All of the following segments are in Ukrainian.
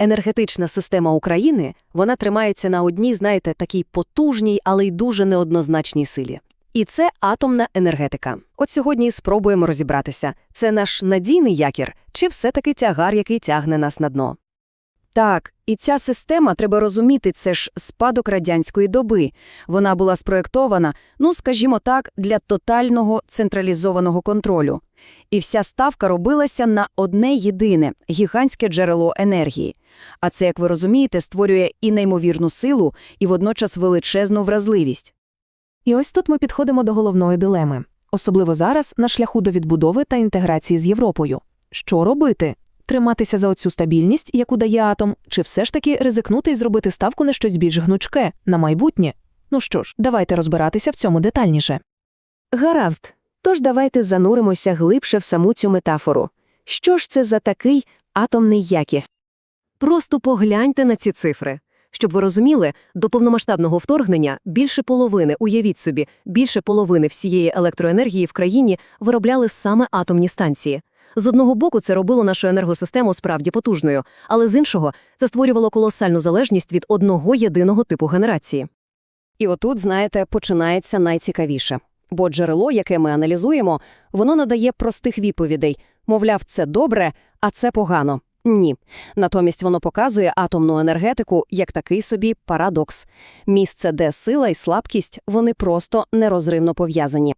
енергетична система України, вона тримається на одній, знаєте, такій потужній, але й дуже неоднозначній силі. І це атомна енергетика. От сьогодні спробуємо розібратися, це наш надійний якір чи все-таки тягар, який тягне нас на дно. Так, і ця система, треба розуміти, це ж спадок радянської доби. Вона була спроєктована, ну, скажімо так, для тотального централізованого контролю. І вся ставка робилася на одне єдине – гігантське джерело енергії. А це, як ви розумієте, створює і неймовірну силу, і водночас величезну вразливість. І ось тут ми підходимо до головної дилеми. Особливо зараз на шляху до відбудови та інтеграції з Європою. Що робити? Триматися за оцю стабільність, яку дає атом, чи все ж таки ризикнути і зробити ставку на щось більш гнучке, на майбутнє? Ну що ж, давайте розбиратися в цьому детальніше. Гаразд. Тож давайте зануримося глибше в саму цю метафору. Що ж це за такий атомний якір? Просто погляньте на ці цифри. Щоб ви розуміли, до повномасштабного вторгнення більше половини, уявіть собі, більше половини всієї електроенергії в країні виробляли саме атомні станції. З одного боку, це робило нашу енергосистему справді потужною, але з іншого це створювало колосальну залежність від одного єдиного типу генерації. І отут, знаєте, починається найцікавіше. Бо джерело, яке ми аналізуємо, воно надає простих відповідей. Мовляв, це добре, а це погано. Ні. Натомість воно показує атомну енергетику як такий собі парадокс. Місце, де сила і слабкість, вони просто нерозривно пов'язані.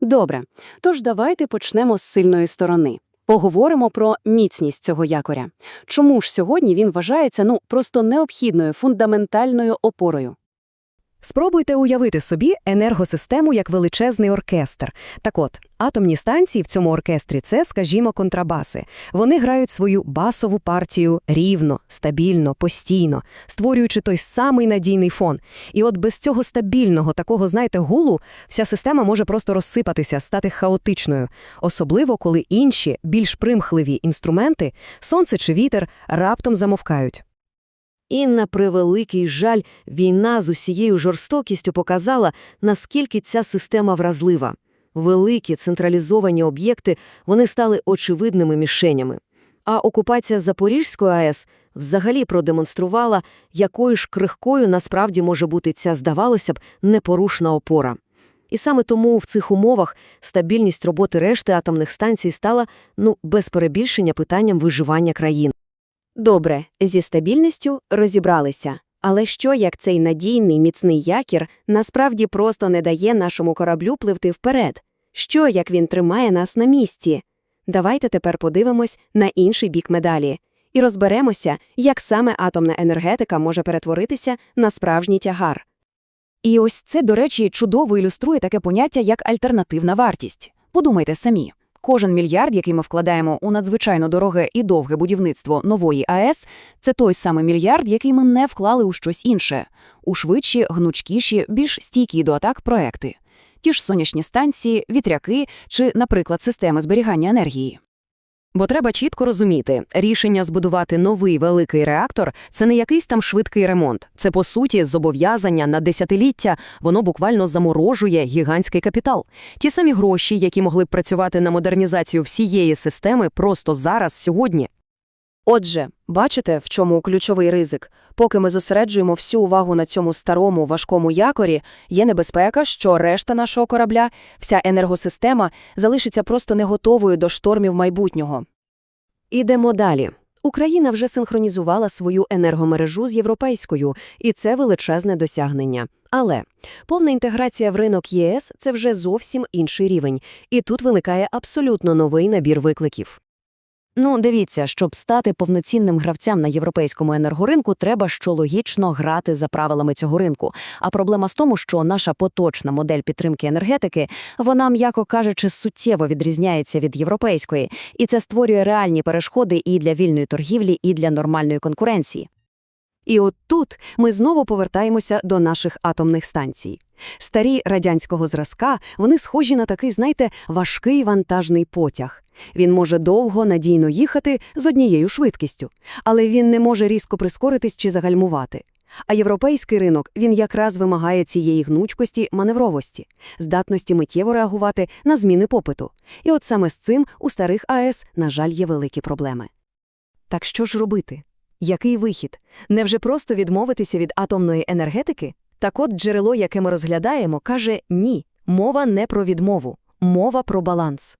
Добре, тож давайте почнемо з сильної сторони. Поговоримо про міцність цього якоря. Чому ж сьогодні він вважається ну просто необхідною фундаментальною опорою? Спробуйте уявити собі енергосистему як величезний оркестр. Так от, атомні станції в цьому оркестрі це, скажімо, контрабаси. Вони грають свою басову партію рівно, стабільно, постійно, створюючи той самий надійний фон. І от без цього стабільного, такого, знаєте, гулу, вся система може просто розсипатися, стати хаотичною. Особливо, коли інші, більш примхливі інструменти, сонце чи вітер, раптом замовкають. І, на превеликий жаль, війна з усією жорстокістю показала, наскільки ця система вразлива. Великі централізовані об'єкти вони стали очевидними мішенями. А окупація Запорізької АЕС взагалі продемонструвала, якою ж крихкою насправді може бути ця, здавалося б, непорушна опора. І саме тому в цих умовах стабільність роботи решти атомних станцій стала, ну, без перебільшення питанням виживання країн. Добре, зі стабільністю розібралися. Але що, як цей надійний міцний якір насправді просто не дає нашому кораблю пливти вперед? Що, як він тримає нас на місці? Давайте тепер подивимось на інший бік медалі і розберемося, як саме атомна енергетика може перетворитися на справжній тягар. І ось це, до речі, чудово ілюструє таке поняття, як альтернативна вартість. Подумайте самі. Кожен мільярд, який ми вкладаємо у надзвичайно дороге і довге будівництво нової АЕС, це той самий мільярд, який ми не вклали у щось інше, у швидші, гнучкіші, більш стійкі до атак проекти. Ті ж сонячні станції, вітряки чи, наприклад, системи зберігання енергії. Бо треба чітко розуміти, рішення збудувати новий великий реактор – це не якийсь там швидкий ремонт. Це, по суті, зобов'язання на десятиліття, воно буквально заморожує гігантський капітал. Ті самі гроші, які могли б працювати на модернізацію всієї системи просто зараз, сьогодні. Отже, бачите, в чому ключовий ризик? Поки ми зосереджуємо всю увагу на цьому старому важкому якорі, є небезпека, що решта нашого корабля, вся енергосистема, залишиться просто не готовою до штормів майбутнього. Ідемо далі. Україна вже синхронізувала свою енергомережу з європейською, і це величезне досягнення. Але повна інтеграція в ринок ЄС – це вже зовсім інший рівень, і тут виникає абсолютно новий набір викликів. Ну, дивіться, щоб стати повноцінним гравцям на європейському енергоринку, треба що логічно грати за правилами цього ринку. А проблема з тому, що наша поточна модель підтримки енергетики, вона, м'яко кажучи, суттєво відрізняється від європейської, і це створює реальні перешкоди і для вільної торгівлі, і для нормальної конкуренції. І от тут ми знову повертаємося до наших атомних станцій. Старі радянського зразка, вони схожі на такий, знаєте, важкий вантажний потяг. Він може довго, надійно їхати з однією швидкістю, але він не може різко прискоритись чи загальмувати. А європейський ринок, він якраз вимагає цієї гнучкості, маневровості, здатності миттєво реагувати на зміни попиту. І от саме з цим у старих АЕС, на жаль, є великі проблеми. Так що ж робити? Який вихід? Невже просто відмовитися від атомної енергетики? Так от джерело, яке ми розглядаємо, каже «ні». Мова не про відмову, мова про баланс.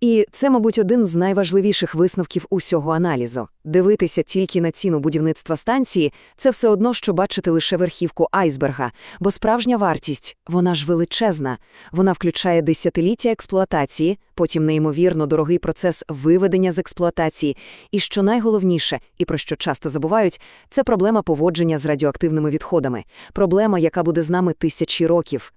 І це, мабуть, один з найважливіших висновків усього аналізу. Дивитися тільки на ціну будівництва станції – це все одно, що бачити лише верхівку айсберга, бо справжня вартість, вона ж величезна. Вона включає десятиліття експлуатації, потім неймовірно дорогий процес виведення з експлуатації. І що найголовніше, і про що часто забувають, це проблема поводження з радіоактивними відходами. Проблема, яка буде з нами тисячі років.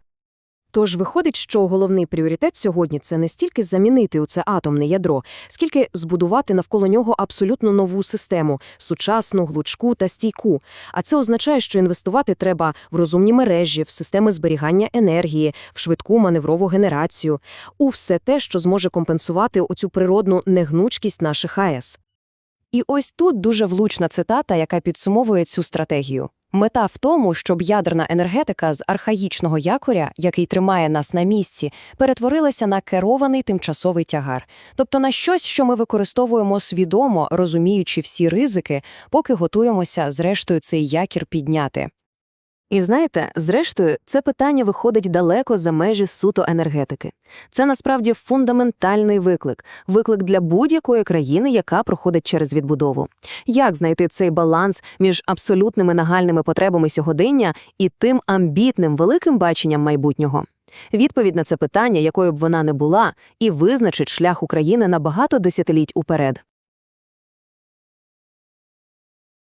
Тож виходить, що головний пріоритет сьогодні це не стільки замінити у це атомне ядро, скільки збудувати навколо нього абсолютно нову систему сучасну, глучку та стійку. А це означає, що інвестувати треба в розумні мережі, в системи зберігання енергії, в швидку маневрову генерацію, у все те, що зможе компенсувати оцю природну негнучкість наших АЕС. І ось тут дуже влучна цитата, яка підсумовує цю стратегію. Мета в тому, щоб ядерна енергетика з архаїчного якоря, який тримає нас на місці, перетворилася на керований тимчасовий тягар, тобто на щось, що ми використовуємо свідомо, розуміючи всі ризики, поки готуємося зрештою цей якір підняти. І знаєте, зрештою, це питання виходить далеко за межі суто енергетики. Це насправді фундаментальний виклик, виклик для будь-якої країни, яка проходить через відбудову. Як знайти цей баланс між абсолютними нагальними потребами сьогодення і тим амбітним великим баченням майбутнього? Відповідь на це питання, якою б вона не була, і визначить шлях України на багато десятиліть уперед.